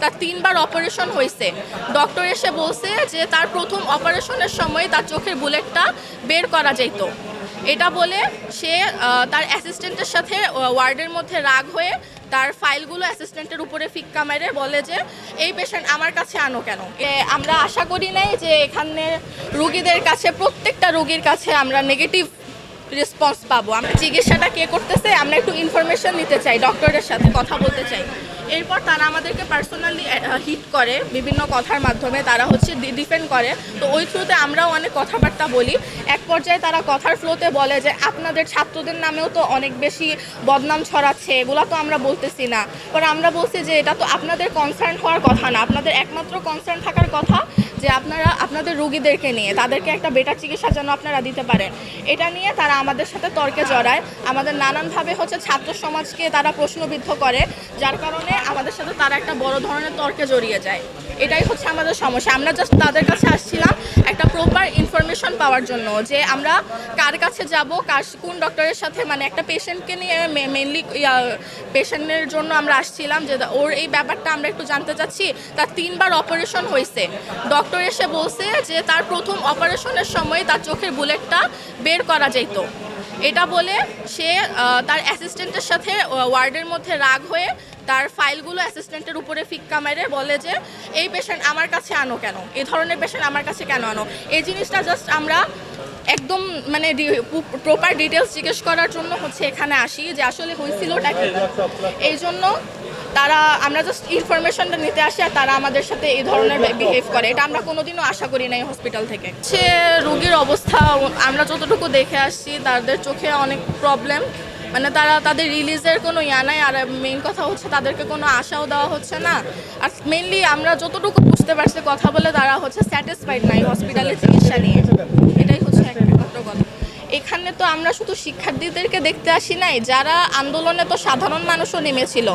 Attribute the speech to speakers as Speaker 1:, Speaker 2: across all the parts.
Speaker 1: তার তিনবার অপারেশন হয়েছে। ডক্টর এসে বলছে যে তার প্রথম অপারেশনের সময় তার চোখের বুলেটটা বের করা যেত। এটা বলে সে তার অ্যাসিস্ট্যান্টের সাথে ওয়ার্ডের মধ্যে রাগ হয়ে তার ফাইলগুলো অ্যাসিস্ট্যান্টের উপরে ফিক্কা মেরে বলে যে, এই পেশেন্ট আমার কাছে আনো কেন? আমরা আশা করি নাই যে এখানে রুগীদের কাছে, প্রত্যেকটা রুগীর কাছে আমরা নেগেটিভ রেসপন্স পাবো। আমরা চিকিৎসাটা কে করতেছে, আমরা একটু ইনফরমেশন নিতে চাই ডক্টরের সাথে কথা বলতে চাই। এরপর তারা আমাদেরকে পার্সোনালি হিট করে বিভিন্ন কথার মাধ্যমে, তারা হচ্ছে ডিপেন্ড করে। তো ওই থ্রুতে আমরাও অনেক কথাবার্তা বলি। এক পর্যায়ে তারা কথার ফ্লোতে বলে যে, আপনাদের ছাত্রদের নামেও তো অনেক বেশি বদনাম ছড়াচ্ছে, এগুলো তো আমরা বলতেছি না। পরে আমরা বলছি যে, এটা তো আপনাদের কনসার্ন হওয়ার কথা না। আপনাদের একমাত্র কনসার্ন থাকার কথা যে আপনারা আপনাদের রুগীদেরকে নিয়ে, তাদেরকে একটা বেটার চিকিৎসা যেন আপনারা দিতে পারেন। এটা নিয়ে তারা আমাদের সাথে তর্কে জড়ায়। আমাদের নানানভাবে হচ্ছে ছাত্র সমাজকে তারা প্রশ্নবিদ্ধ করে, যার কারণে আমাদের সাথে তারা একটা বড় ধরনের তর্কে জড়িয়ে যায়। এটাই হচ্ছে আমাদের সমস্যা। আমরা জাস্ট তাদের কাছে আসছিলাম একটা প্রপার ইনফরমেশন পাওয়ার জন্য যে আমরা কার কাছে যাব, কার কোন ডক্টরের সাথে মানে একটা পেশেন্টকে নিয়ে মেনলি পেশেন্টের জন্য আমরা আসছিলাম যে ওর এই ব্যাপারটা আমরা একটু জানতে চাচ্ছি। তার তিনবার অপারেশন হয়েছে। ডক্টর এসে বলছে যে তার প্রথম অপারেশনের সময় তার চোখের বুলেটটা বের করা যেত। এটা বলে সে তার অ্যাসিস্ট্যান্টের সাথে ওয়ার্ডের মধ্যে রাগ হয়ে তার ফাইলগুলো অ্যাসিস্ট্যান্টের উপরে ফিক্কা মেরে বলে যে, এই পেশেন্ট আমার কাছে আনো কেন? এই ধরনের পেশেন্ট আমার কাছে কেন আনো? এই জিনিসটা জাস্ট আমরা একদম মানে প্রপার ডিটেলস জিজ্ঞেস করার জন্য হচ্ছে এখানে আসি যে আসলে হয়েছিলটা কি? এই জন্য তারা, আমরা জাস্ট ইনফরমেশনটা নিতে আসি আর তারা আমাদের সাথে এই ধরনের বিহেভ করে। এটা আমরা কোনোদিনও আশা করি নাই হসপিটাল থেকে। সে রোগীর অবস্থা, আমরা যতটুকু দেখে আসছি, তাদের চোখে অনেক প্রবলেম মানে তারা তাদের রিলিজের কোনো ইয়া নাই, আর মেইন কথা হচ্ছে তাদেরকে কোনো আশাও দেওয়া হচ্ছে না। আর মেইনলি আমরা যতটুকু বুঝতে পারছি কথা বলে তারা হচ্ছে স্যাটিসফাইড নাই হসপিটালে চিকিৎসা নিয়ে। এটাই হচ্ছে একমাত্র কথা। এখানে তো আমরা শুধু শিক্ষার্থীদেরকে দেখতে আসি নাই, যারা আন্দোলনে তো সাধারণ মানুষও নেমেছিল।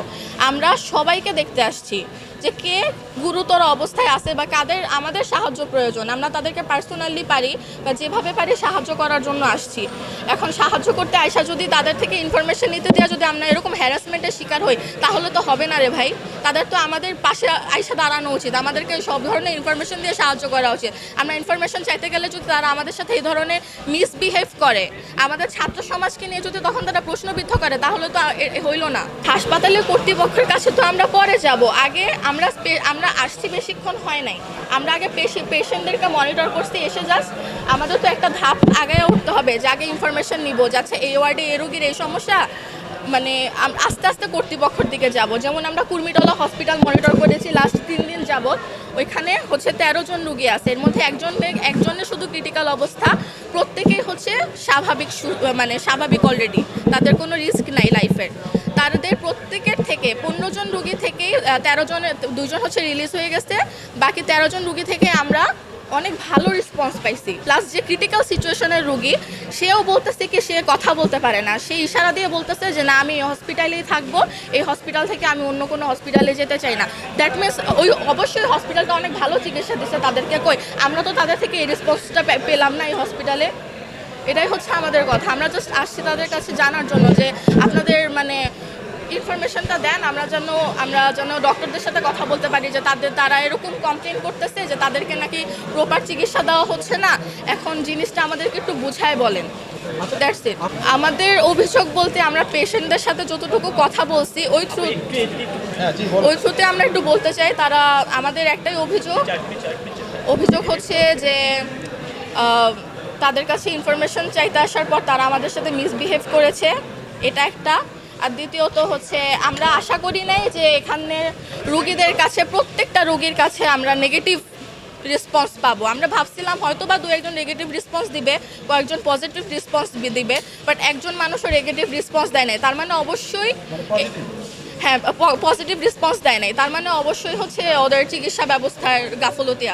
Speaker 1: আমরা সবাইকে দেখতে আসছি যে কে গুরুতর অবস্থায় আছে বা কাদের, আমাদের সাহায্য প্রয়োজন। আমরা তাদেরকে পার্সোনালি পারি বা যেভাবে পারি সাহায্য করার জন্য আসছি। এখন সাহায্য করতে আয়সা যদি তাদের থেকে ইনফরমেশন নিতে দেওয়া যদি আমরা এরকম হ্যারাসমেন্টের শিকার হই, তাহলে তো হবে না রে ভাই। তাদের তো আমাদের পাশে আয়সা দাঁড়ানো উচিত। আমাদেরকে সব ধরনের ইনফরমেশন দিয়ে সাহায্য করা উচিত। আমরা ইনফরমেশন চাইতে গেলে যদি তারা আমাদের সাথে এই ধরনের মিসবিহেভ করে, আমাদের ছাত্র সমাজকে নিয়ে যদি তখন তারা প্রশ্নবিদ্ধ করে, তাহলে তো হইল না। হাসপাতালের কর্তৃপক্ষের কাছে তো আমরা পরে যাব। আগে আমরা স্পে- আমরা আসছি বেশিক্ষণ হয় নাই। আমরা আগে পেশেন্টদেরকে মনিটর করছি, এসে জাস্ট আমাদের তো একটা ধাপ আগে উঠতে হবে যে আগে ইনফরমেশন নিব, যাচ্ছে এই ওয়ার্ডে এই রোগীর এই সমস্যা মানে আস্তে আস্তে কর্তৃপক্ষের দিকে যাব। যেমন আমরা কুর্মিটলা হসপিটাল মনিটর করেছি লাস্ট তিন দিন যাবৎ। ওইখানে হচ্ছে তেরো জন রুগী আছে। এর মধ্যে একজন একজনের শুধু ক্রিটিক্যাল অবস্থা। প্রত্যেকেই হচ্ছে স্বাভাবিক মানে স্বাভাবিক অলরেডি তাদের কোনো রিস্ক নাই লাইফের তাদের প্রত্যেকের থেকে পনেরো জন রুগী আহ, তেরো জন দুজন হচ্ছে রিলিজ হয়ে গেছে। বাকি তেরো জন রুগী থেকে আমরা অনেক ভালো রেসপন্স পাইছি। প্লাস যে ক্রিটিক্যাল সিচুয়েশনের রুগী সেও বলতেছে কি সে কথা বলতে পারে না। সে ইশারা দিয়ে বলতেছে যে না আমি এই হসপিটালেই থাকব। এই হসপিটাল থেকে আমি অন্য কোনো হসপিটালে যেতে চাই না। দ্যাট মিনস ওই অবশ্যই হসপিটালটা অনেক ভালো চিকিৎসা দিচ্ছে তাদেরকে। কই আমরা তো তাদের থেকে এই রেসপন্সটা পেলাম না এই হসপিটালে এটাই হচ্ছে আমাদের কথা। আমরা জাস্ট আসছি তাদের কাছে জানার জন্য যে আপনাদের মানে ইনফরমেশনটা দেন আমরা যেন আমরা যেন ডক্টরদের সাথে কথা বলতে পারি যে তাদের তারা এরকম কমপ্লেন করতেছে যে তাদেরকে নাকি প্রপার চিকিৎসা দেওয়া হচ্ছে না। এখন জিনিসটা আমাদেরকে একটু বুঝায় বলেন। দ্যাটস ইট আমাদের অভিযোগ বলতে আমরা পেশেন্টদের সাথে যতটুকু কথা বলছি ওই থ্রু ওই থ্রুতে আমরা একটু বলতে চাই তারা আমাদের একটাই অভিযোগ। অভিযোগ হচ্ছে যে তাদের কাছে ইনফরমেশন চাইতে আসার পর তারা আমাদের সাথে মিসবিহেভ করেছে। এটা একটা। আর দ্বিতীয়ত হচ্ছে আমরা আশা করি নাই যে এখানে রুগীদের কাছে প্রত্যেকটা রুগীর কাছে আমরা নেগেটিভ রেসপন্স পাবো। আমরা ভাবছিলাম হয়তো বা দু একজন নেগেটিভ রেসপন্স দিবে কয়েকজন পজিটিভ রেসপন্স দিবে বাট একজন মানুষও নেগেটিভ রেসপন্স দেয় নাই। তার মানে অবশ্যই হ্যাঁ পজিটিভ রেসপন্স দেয় নাই। তার মানে অবশ্যই হচ্ছে ওদের চিকিৎসা ব্যবস্থার গাফলতি আছে।